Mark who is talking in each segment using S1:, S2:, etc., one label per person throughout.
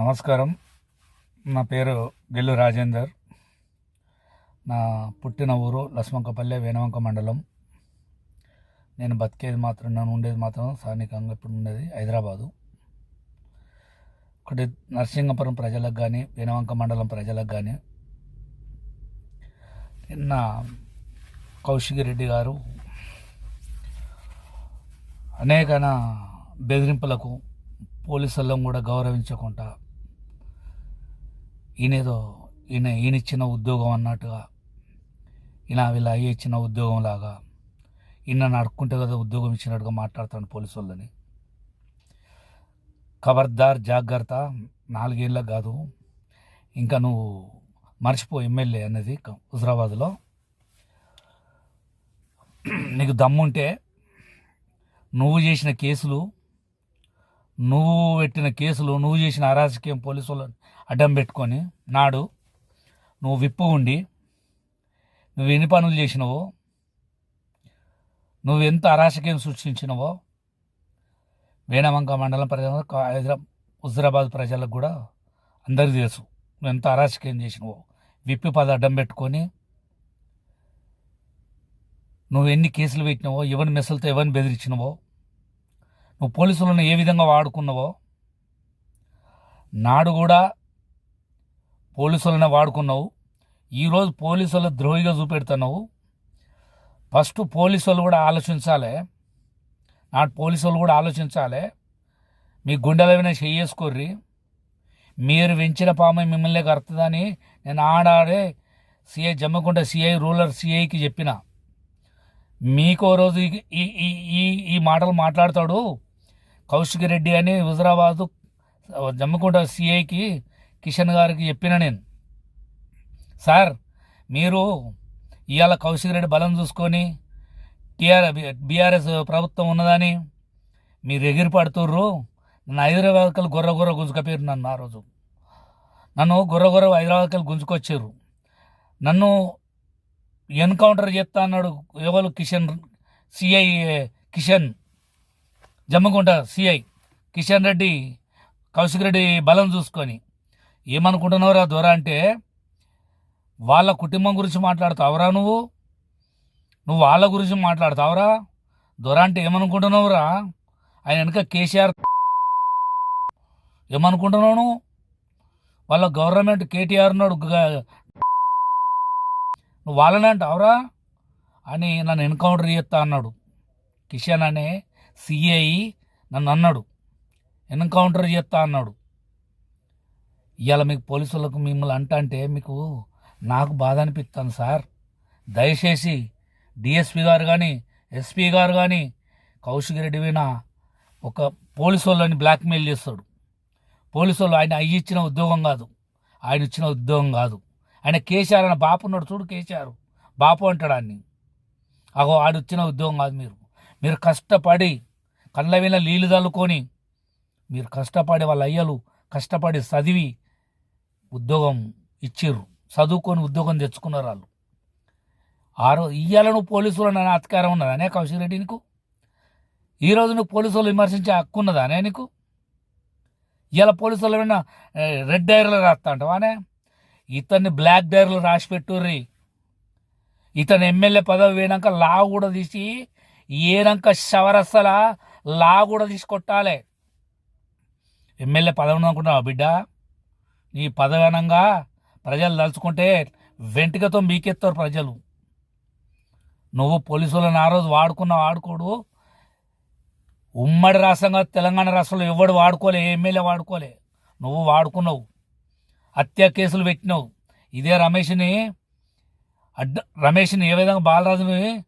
S1: నమస్కారం. నా పేరు గెల్లు రాజేందర్. నా పుట్టిన ఊరు లస్మంకపల్లె వేనవంక మండలం. నేను బతికేది మాత్రం నేను ఉండేది మాత్రం స్థానికంగా ఇప్పుడు ఉండేది హైదరాబాదు. ఒకటి నరసింగపురం ప్రజలకు కానీ వేనవంక మండలం ప్రజలకు కానీ నిన్న కౌశిక్ రెడ్డి గారు అనేక బెదిరింపులకు పోలీసులను కూడా గౌరవించకుండా ఈయనేదో ఈయన ఈయనిచ్చిన ఉద్యోగం అన్నట్టుగా ఈయన వీళ్ళ అయ్యి ఇచ్చిన ఉద్యోగం లాగా ఈయన నడుక్కుంటే కదా ఉద్యోగం ఇచ్చినట్టుగా మాట్లాడుతాడు పోలీసు వాళ్ళని. ఖబర్దార్ జాగ్రత్త నాలుగేళ్ళకి కాదు. ఇంకా నువ్వు మర్చిపో ఎమ్మెల్యే అనేది హుజరాబాద్లో. నీకు దమ్ముంటే నువ్వు చేసిన కేసులు నువ్వు పెట్టిన కేసులు నువ్వు చేసిన అరాజకీయం పోలీసు వాళ్ళని అడ్డం పెట్టుకొని నాడు నువ్వు విప్పు ఉండి నువ్వు ఎన్ని పనులు చేసినావో నువ్వు ఎంత అరాచకీయం సృష్టించినవో వేణవంక మండలం ప్రజల హైదరాబాద్ హుజరాబాద్ ప్రజలకు కూడా అందరికీ తెలుసు. నువ్వు ఎంత అరాచకీయం చేసినవో విప్పి పద అడ్డం పెట్టుకొని నువ్వు ఎన్ని కేసులు పెట్టినావో ఎవరిని మెసలతో ఎవరిని బెదిరించినవో నువ్వు పోలీసులను ఏ విధంగా వాడుకున్నావో నాడు కూడా పోలీసులనే వాడుకున్నావు. ఈరోజు పోలీసుల ద్రోహిగా చూపెడుతున్నావు. ఫస్ట్ పోలీసులు కూడా ఆలోచించాలి. నాడు పోలీసులు కూడా ఆలోచించాలి. మీ గుండెల మీద చెయ్యేసుకోర్రి మీరు పెంచిన పాము మిమ్మల్ని కరుతుందని నేను ఆడాడే సిఐ జమ్మకుంట సిఐ రూరల్ సిఐకి చెప్పిన. మీకో రోజు ఈ- ఈ ఈ- ఈ ఈ మాటలు మాట్లాడతాడు. కౌశిక్ రెడ్డి అని హుజరాబాదు జమ్మకుంట సిఐకి కిషన్ గారికి చెప్పిన నేను. సార్ మీరు ఇవాళ కౌశిక్ రెడ్డి బలం చూసుకొని టీఆర్ బీఆర్ఎస్ ప్రభుత్వం ఉన్నదని మీరు ఎగిరి పడుతుర్రు నన్ను హైదరాబాద్కలు గొర్ర గొర్ర గుంజుకపోయారు నన్ను ఆ రోజు. నన్ను గొర్ర గొర్ర హైదరాబాద్కలు గుంజుకొచ్చారు నన్ను ఎన్కౌంటర్ చేస్తా అన్నాడు ఎవరు? కిషన్ సిఐ కిషన్. జమ్మకుంట సిఐ కిషన్ రెడ్డి కౌశిక్ రెడ్డి బలం చూసుకొని ఏమనుకుంటున్నావురా దొర అంటే వాళ్ళ కుటుంబం గురించి మాట్లాడుతావురా నువ్వు? నువ్వు వాళ్ళ గురించి మాట్లాడతావురా? దొర అంటే ఏమనుకుంటున్నావురా? ఆయన వెనుక కేసీఆర్ ఏమనుకుంటున్నావు నువ్వు? వాళ్ళ గవర్నమెంట్ కేటీఆర్ ఉన్నాడు నువ్వు వాళ్ళనే అంటావురా? అని నన్ను ఎన్కౌంటర్ చేస్తా అన్నాడు కిషన్ అనే సిఐ నన్ను అన్నాడు. ఎన్కౌంటర్ చేస్తా అన్నాడు. ఇవాళ మీకు పోలీసులకు మిమ్మల్ని అంట అంటే మీకు నాకు బాధ అనిపిస్తాను సార్. దయచేసి డిఎస్పి గారు కానీ ఎస్పీ గారు కానీ కౌశిక్ రెడ్డి విన ఒక పోలీసు వాళ్ళని బ్లాక్మెయిల్ చేస్తాడు. పోలీసు వాళ్ళు ఆయన అయ్యి ఇచ్చిన ఉద్యోగం కాదు. ఆయన ఇచ్చిన ఉద్యోగం కాదు. ఆయన కేసీఆర్ అన్న బాపు ఉన్నాడు చూడు కేసీఆర్. బాపు అంటాడు ఆయన్ని. అగో ఆడు ఇచ్చిన ఉద్యోగం కాదు మీరు. మీరు కష్టపడి కళ్ళ మీద నీళ్ళు చల్లుకొని మీరు కష్టపడి వాళ్ళ అయ్యలు కష్టపడి చదివి ఉద్యోగం ఇచ్చిర్రు. చదువుకొని ఉద్యోగం తెచ్చుకున్నారు వాళ్ళు. ఆరో ఇయ్యాల నువ్వు పోలీసులు అనే అధికారం ఉన్నదానే కౌశిక్ రెడ్డి నీకు? ఈరోజు నువ్వు పోలీసులు విమర్శించే హక్కు ఉన్నదానే నీకు? ఇవాళ పోలీసులు ఏమైనా రెడ్ డైరీలో రాస్తా అంటావానే ఇతన్ని బ్లాక్ డైరీలో రాసి పెట్టుర్రి. ఇతను ఎమ్మెల్యే పదవి పోయినాక లా కూడా తీసి ఏనాక శవరస్తల లా కూడా తీసుకొట్టాలి. ఎమ్మెల్యే పదవి అనుకుంటున్నావు బిడ్డ? నీ పదవి అనంగా ప్రజలు తలుచుకుంటే వెంటికతో మీకెత్తారు ప్రజలు. నువ్వు పోలీసులను ఆ రోజు వాడుకున్నావు వాడుకోడు. ఉమ్మడి రాష్ట్రంగా తెలంగాణ రాష్ట్రంలో ఎవడు వాడుకోలే ఏ ఎమ్మెల్యే వాడుకోలే. నువ్వు వాడుకున్నావు. హత్య కేసులు పెట్టినావు. ఇదే రమేష్ని అడ్డ రమేష్ని ఏ విధంగా బాలరాజుని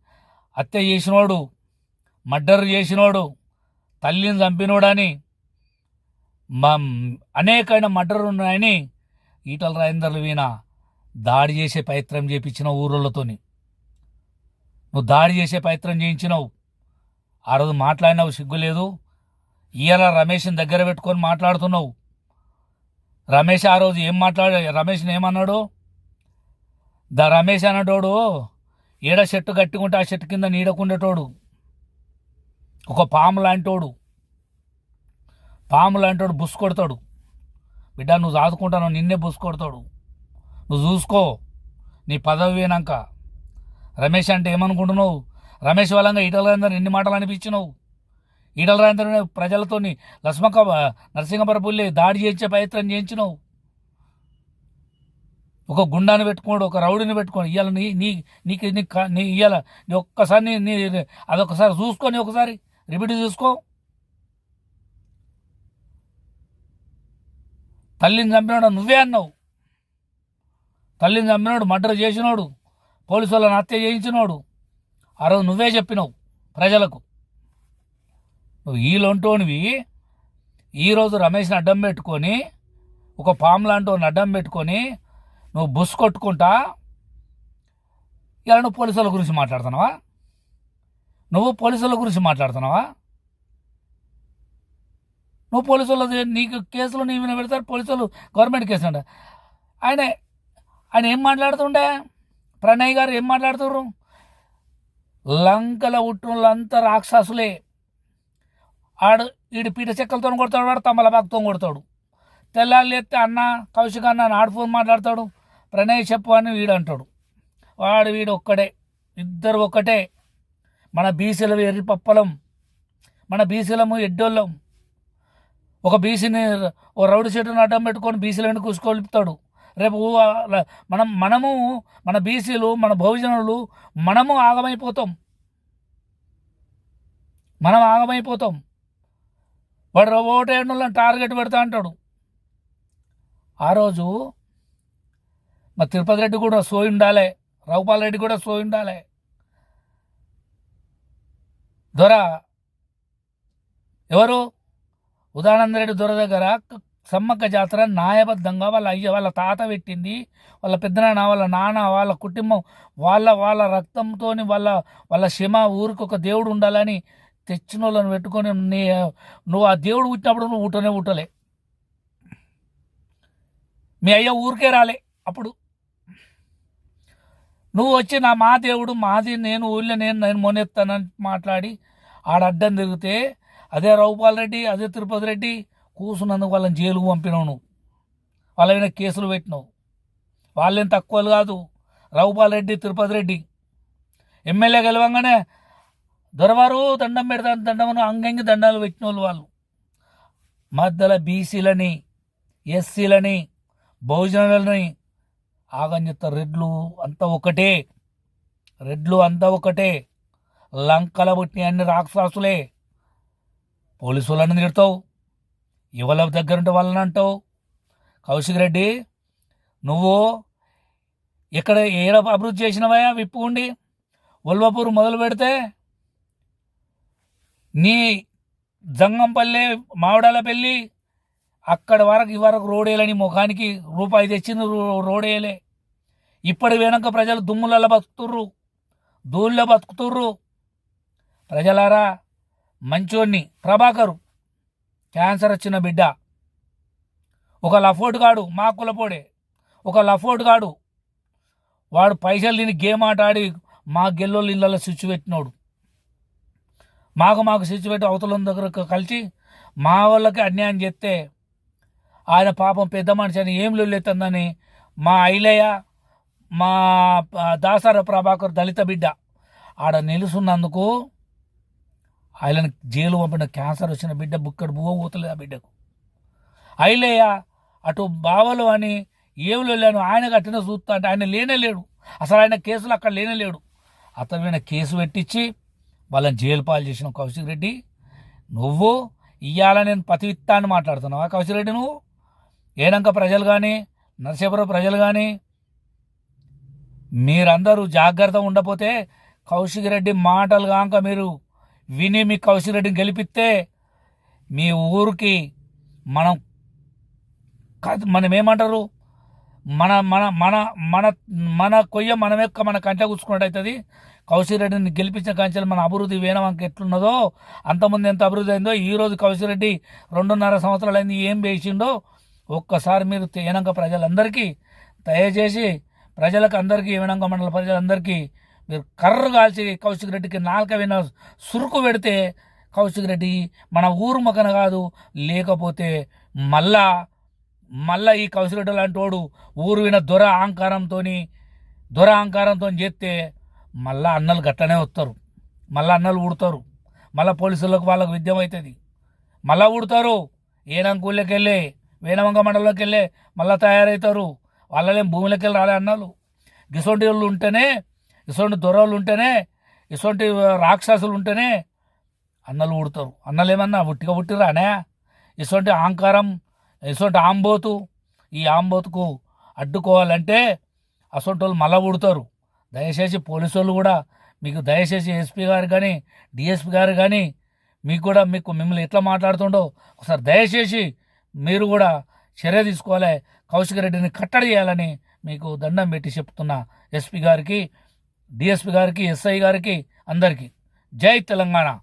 S1: హత్య చేసినోడు మర్డర్ చేసినోడు తల్లిని చంపినోడని మా అనేకమైన మర్డర్ ఉన్నాయని ఈటల రాజేందర్లు వీణ దాడి చేసే ప్రయత్నం చేయించిన ఊరోళ్ళతోని. నువ్వు దాడి చేసే ప్రయత్నం చేయించినావు. ఆ రోజు మాట్లాడినావు సిగ్గులేదు ఇయ్యాల రమేష్ని దగ్గర పెట్టుకొని మాట్లాడుతున్నావు. రమేష్ ఆ రోజు ఏం మాట్లాడ రమేష్ని ఏమన్నాడు? ద రమేష్ అన్నటోడు ఏడ చెట్టు కట్టుకుంటే ఆ చెట్టు కింద నీడకుండేటోడు. ఒక పాము లాంటోడు. పాము లాంటోడు బుస్ కొడతాడు. బిడ్డ నువ్వు సాదుకుంటాను నిన్నే బుసుకొడతాడు నువ్వు చూసుకో నీ పదవి పోయినాక రమేష్ అంటే ఏమనుకుంటున్నావు? రమేష్ వాళ్ళంగా ఈటల రాజేందర్ ఎన్ని మాటలు అనిపించినావు? ఈటల రాజేందర్ ప్రజలతోని లక్ష్మక నరసింహపరపుల్లి దాడి చేయించే ప్రయత్నం చేయించినావు. ఒక గుండాన్ని పెట్టుకోడు ఒక రౌడీని పెట్టుకోడు. ఇవాళ నీ నీ నీకు నీ నీ ఇవాళ నీ ఒక్కసారి నీ అదొకసారి చూసుకొని ఒకసారి. రిపీట్ చూసుకో. తల్లిని చంపినాడు నువ్వే అన్నావు. తల్లిని చంపినాడు మర్డర్ చేసినోడు పోలీసు వాళ్ళని హత్య చేయించినోడు. ఆ రోజు నువ్వే చెప్పినావు ప్రజలకు. నువ్వు ఈ లొంటోనివి. ఈరోజు రమేష్ని అడ్డం పెట్టుకొని ఒక పాము లాంటి అడ్డం పెట్టుకొని నువ్వు బుస్ కొట్టుకుంటా ఇలా నువ్వు పోలీసుల గురించి మాట్లాడుతున్నావా? నువ్వు పోలీసుల గురించి మాట్లాడుతున్నావా? నువ్వు పోలీసులు నీకు కేసులు నీ మీద పెడతారు పోలీసులు గవర్నమెంట్ కేసు అంట. ఆయన ఆయన ఏం మాట్లాడుతుండే? ప్రణయ్ గారు ఏం మాట్లాడుతున్నారు లంకల ఉట్టులంతా రాక్షసులే. ఆడు వీడు పీట చెక్కలతో కొడతాడు వాడు తమలపాకుతో కొడతాడు. తెల్లాళ్ళు ఎత్తే అన్న కౌశిక్ అన్న నాడు ఫోన్ మాట్లాడతాడు. ప్రణయ్ చెప్పు అని వీడు అంటాడు వాడు వీడు ఒక్కడే ఇద్దరు ఒక్కటే. మన బీసీల ఎర్రి పప్పలం మన బీసీలము ఎడ్డోళ్ళం. ఒక బీసీని ఓ రౌడీ సీటును అడ్డం పెట్టుకొని బీసీలను కూసుకొలుపుతాడు. రేపు మనం మనము మన బీసీలు మన బహుజనులు మనము ఆగమైపోతాం. మనం ఆగమైపోతాం. వాడు ఓటేళ్ళని టార్గెట్ పెడతా అంటాడు. ఆ రోజు మా తిరుపతి రెడ్డి కూడా సోయి ఉండాలి రఘుపాల్ రెడ్డి కూడా సోయి ఉండాలి. దొర. ఎవరు? ఉదానందరెడ్డి దొర దగ్గర సమ్మక్క జాతర న్యాయబద్ధంగా వాళ్ళ అయ్య వాళ్ళ తాత పెట్టింది. వాళ్ళ పెద్దనాన్న వాళ్ళ నాన్న వాళ్ళ కుటుంబం వాళ్ళ వాళ్ళ రక్తంతో వాళ్ళ వాళ్ళ క్షమ ఊరికి ఒక దేవుడు ఉండాలని తెచ్చిన వాళ్ళని పెట్టుకొని నీ నువ్వు ఆ దేవుడు పుట్టినప్పుడు నువ్వు ఊటనే ఊటలే. మీ అయ్య ఊరికే రాలే అప్పుడు. నువ్వు వచ్చి నా మా దేవుడు మాది నేను ఊళ్ళో నేను నేను మొనెత్తానని మాట్లాడి ఆడ అడ్డం తిరిగితే అదే రఘుపాల్ రెడ్డి అదే తిరుపతి రెడ్డి కూసున్నందుకు వాళ్ళని జైలుకు పంపినావు నువ్వు. వాళ్ళ మీద కేసులు పెట్టినావు. వాళ్ళేం తక్కువలు కాదు. రఘుపాల్ రెడ్డి తిరుపతి రెడ్డి. ఎమ్మెల్యే గెలవంగానే దొరవారు దండం పెడతాను దండమను అంగంగి దండాలు పెట్టిన వాళ్ళు వాళ్ళు. మధ్యలో బీసీలని ఎస్సీలని బహుజనులని ఆగం రెడ్లు అంతా ఒకటే. రెడ్లు అంతా ఒకటే. లంకల పుట్టిన అన్ని రాక్షసులే. పోలీసు వాళ్ళని తిడతావు. యువల దగ్గర ఉంటే వాళ్ళని అంటావు. కౌశిక్ రెడ్డి నువ్వు ఇక్కడ ఏడ అభివృద్ధి చేసినవా విప్పుకుండి ఉల్వపూర్ మొదలు పెడితే నీ జంగంపల్లె మావిడాల పెళ్ళి అక్కడి వరకు ఈ వరకు రోడ్ వేయాలని ముఖానికి రూపాయి తెచ్చింది రో- రోడ్ వేయలే ఇప్పటి వెనక ప్రజలు దుమ్ములలో బతుకుతుర్రు. ధూళ్ళో బతుకుతుర్రు. ప్రజలారా మంచోన్ని ప్రభాకరు. క్యాన్సర్ వచ్చిన బిడ్డ. ఒక లఫోట్ గాడు మా కులపోడే. ఒక లఫోట్ గాడు వాడు పైసలు తిని గేమ్ ఆట ఆడి మా గెల్లోళ్ళ ఇళ్ళలో స్విచ్ పెట్టినోడు. మాకు మాకు స్విచ్ పెట్టి అవతల దగ్గర కలిసి మా వాళ్ళకి అన్యాయం చేస్తే ఆయన పాపం పెద్ద మనిషి అని ఏం లొల్లెత్తందని మా ఐలయ్య మా ఆ, దాసార ప్రభాకర్ దళిత బిడ్డ ఆడ నిలుసున్నందుకు ఆయనను జైలు పంపిన క్యాన్సర్ వచ్చిన బిడ్డ బుక్కడు బువ్వ ఊతలేదు ఆ బిడ్డకు. ఐలయ్య అటు బావలు అని ఏం లేను ఆయన కట్టిన చూస్తా అంటే ఆయన లేనే లేడు. అసలు ఆయన కేసులు అక్కడ లేనే లేడు. అతని మీద కేసు పెట్టించి వాళ్ళని జైలు పాలు చేసిన కౌశిక్ రెడ్డి నువ్వు ఇయ్యాల నేను పతివిత్తా అని మాట్లాడుతున్నావా కౌశిక్ రెడ్డి నువ్వు? ఏనంక ప్రజలు కానీ నరసేపురం ప్రజలు కానీ మీరందరూ జాగ్రత్త ఉండపోతే కౌశిక్ రెడ్డి మాటలు కాక మీరు విని మీ కౌశిక్ రెడ్డిని గెలిపిస్తే మీ ఊరికి మనం మనం ఏమంటారు మన మన మన మన మన కొయ్య మనం మన కంట కూర్చుకున్నట్టు అవుతుంది కౌశిక్ రెడ్డిని గెలిపించిన కంచెలు మన అభివృద్ధి వేనవంక ఎట్లున్నదో అంతకుముందు ఎంత అభివృద్ధి అయిందో ఈ రోజు కౌశిక్ రెడ్డి రెండున్నర సంవత్సరాలు అయింది ఏం వేసిండో ఒక్కసారి మీరు ఏనంక ప్రజలందరికీ దయచేసి ప్రజలకు అందరికీ ఏనంక మండల ప్రజలందరికీ మీరు కర్ర కాల్చి కౌశిక్ రెడ్డికి నాలుక విన సురుకు పెడితే కౌశిక్ రెడ్డి మన ఊరు మొక్కన కాదు లేకపోతే మళ్ళా మళ్ళా ఈ కౌశరెడ్డి లాంటి వాడు ఊరు విన దొర అహంకారంతో దొర అహంకారంతో చేస్తే మళ్ళా అన్నలు గట్టనే వస్తారు మళ్ళా అన్నలు ఊడతారు. మళ్ళా పోలీసులకు వాళ్ళకు విద్యం అవుతుంది మళ్ళా ఊడతారు. ఏనంకూళ్ళకి వేణవంగ మండలంలోకి వెళ్ళే మళ్ళీ తయారవుతారు వాళ్ళలేం భూమిలోకి వెళ్ళి రాలే అన్నలు ఇసొంటి వాళ్ళు ఉంటేనే ఇసొంటి దొరలు ఉంటేనే ఇసొంటి రాక్షసులు ఉంటేనే అన్నలు ఊడతారు అన్నలు ఏమన్నా ఉట్టిగా పుట్టిరానే ఇసొంటి ఆంకారం ఇసొంటి ఆంబోతు ఈ ఆంబోతుకు అడ్డుకోవాలంటే అసొంటి వాళ్ళు మళ్ళా ఊడతారు దయచేసి పోలీసు వాళ్ళు కూడా మీకు దయచేసి ఎస్పీ గారు కానీ డిఎస్పీ గారు కానీ మీకు కూడా మీకు మిమ్మల్ని ఎట్లా మాట్లాడుతుండో ఒకసారి దయచేసి మీరు కూడా చర్య తీసుకోవాలి. కౌశిక్ రెడ్డిని కట్టడి చేయాలని మీకు దండం పెట్టి చెప్తున్న ఎస్పీ గారికి డిఎస్పీ గారికి ఎస్ఐ గారికి అందరికీ. జై తెలంగాణ.